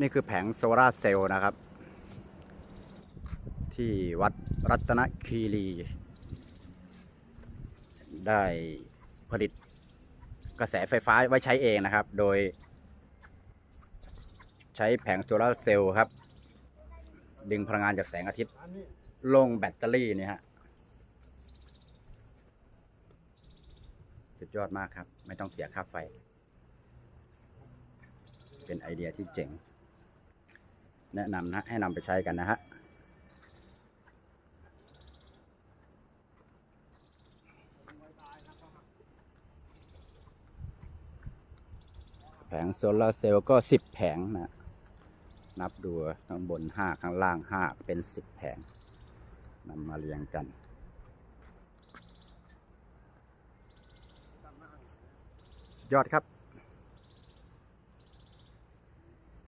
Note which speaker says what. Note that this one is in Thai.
Speaker 1: นี่คือแผงโซลาร์เซลล์นะครับ ที่วัดรัตนคีรี ได้ผลิตกระแสไฟฟ้าไว้ใช้เองนะครับ โดย ใช้แผงโซลาร์เซลล์ครับ ดึงพลังงานจากแสงอาทิตย์ลงแบตเตอรี่นี่ฮะสุดยอดมากครับ ไม่ต้องเสียค่าไฟ เป็นไอเดียที่เจ๋ง แนะนำนะให้นำไปใช้กันนะฮะแผงโซลาร์เซลล์ก็สิบแผงนะ นับดูข้างบนห้าข้างล่างห้าเป็นสิบแผงนำมาเรียงกัน ยอดครับ